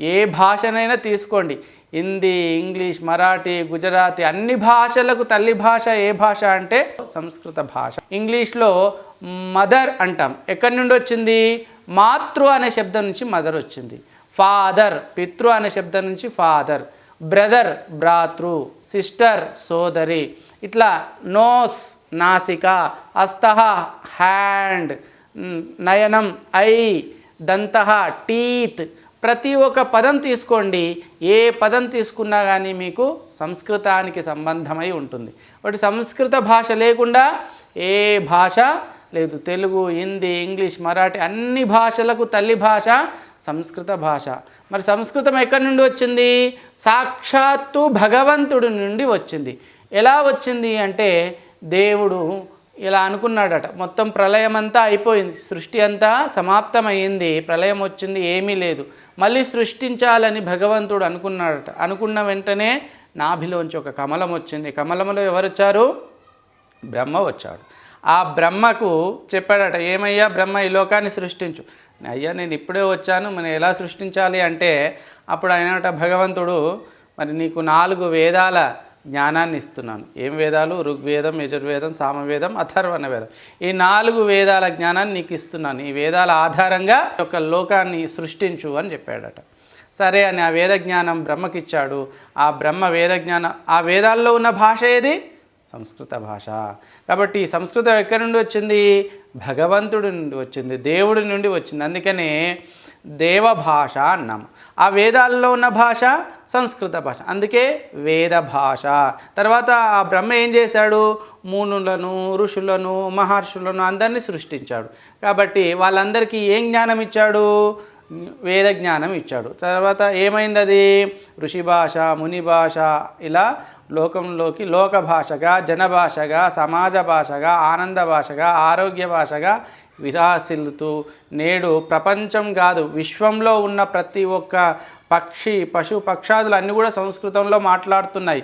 ఏ భాషనైనా తీసుకోండి. హిందీ ఇంగ్లీష్ మరాఠీ గుజరాతీ అన్ని భాషలకు తల్లి భాష ఏ భాష అంటే సంస్కృత భాష. ఇంగ్లీష్లో మదర్ అంటాం. ఎక్కడి నుండి వచ్చింది? మాతృ అనే శబ్దం నుంచి మదర్ వచ్చింది. ఫాదర్ పితృ అనే శబ్దం నుంచి ఫాదర్. బ్రదర్ భ్రాతృ. సిస్టర్ సోదరి. ఇట్లా నోస్ నాసిక హస్తః హ్యాండ్ నయనం ఐ దంతః టీత్ ప్రతి ఒక్క పదం తీసుకోండి. ఏ పదం తీసుకున్నా కానీ మీకు సంస్కృతానికి సంబంధమై ఉంటుంది. ఒకటి సంస్కృత భాష లేకుండా ఏ భాష లేదు. తెలుగు హిందీ ఇంగ్లీష్ మరాఠీ అన్ని భాషలకు తల్లి భాష సంస్కృత భాష. మరి సంస్కృతం ఎక్కడి నుండి వచ్చింది? సాక్షాత్తు భగవంతుడి నుండి వచ్చింది. ఎలా వచ్చింది అంటే దేవుడు ఇలా అనుకున్నాడట. మొత్తం ప్రళయం అంతా అయిపోయింది. సృష్టి అంతా సమాప్తమైంది ప్రళయం వచ్చింది ఏమీ లేదు. మళ్ళీ సృష్టించాలని భగవంతుడు అనుకున్నాడట. అనుకున్న వెంటనే నాభిలోంచి ఒక కమలం వచ్చింది. కమలంలో ఎవరు వచ్చారు బ్రహ్మ వచ్చాడు. ఆ బ్రహ్మకు చెప్పాడట ఏమయ్యా బ్రహ్మ ఈ లోకాన్ని సృష్టించు. అయ్యా నేను ఇప్పుడే వచ్చాను. మనం ఎలా సృష్టించాలి? అంటే అప్పుడు అయినట భగవంతుడు మరి నీకు నాలుగు వేదాల జ్ఞానాన్ని ఇస్తున్నాను ఏం వేదాలు? ఋగ్వేదం యజుర్వేదం సామవేదం అథర్వణ వేదం ఈ నాలుగు వేదాల జ్ఞానాన్ని నీకు ఇస్తున్నాను. ఈ వేదాల ఆధారంగా ఒక లోకాన్ని సృష్టించు అని చెప్పాడట. సరే అని ఆ వేద జ్ఞానం బ్రహ్మకిచ్చాడు. ఆ బ్రహ్మ వేద జ్ఞానం ఆ వేదాల్లో ఉన్న భాష ఏది? సంస్కృత భాష. కాబట్టి ఈ సంస్కృతం ఎక్కడి నుండి వచ్చింది? భగవంతుడి నుండి వచ్చింది దేవుడి నుండి వచ్చింది. అందుకనే దేవ భాష అన్నాము ఆ వేదాల్లో ఉన్న భాష సంస్కృత భాష. అందుకే వేద భాష తర్వాత ఆ బ్రహ్మ ఏం చేశాడు? మూనులను ఋషులను మహర్షులను అందరినీ సృష్టించాడు. కాబట్టి వాళ్ళందరికీ ఏం జ్ఞానం ఇచ్చాడు? వేద జ్ఞానం ఇచ్చాడు. తర్వాత ఏమైంది అది ఋషి భాష ముని భాష ఇలా లోకంలోకి లోక భాషగా జన భాషగా సమాజ భాషగా ఆనంద భాషగా ఆరోగ్య భాషగా విరాసిల్లుతూ నేడు ప్రపంచం కాదు విశ్వంలో ఉన్న ప్రతి ఒక్క పక్షి పశు పక్షాదులు అన్నీ కూడా సంస్కృతంలో మాట్లాడుతున్నాయి.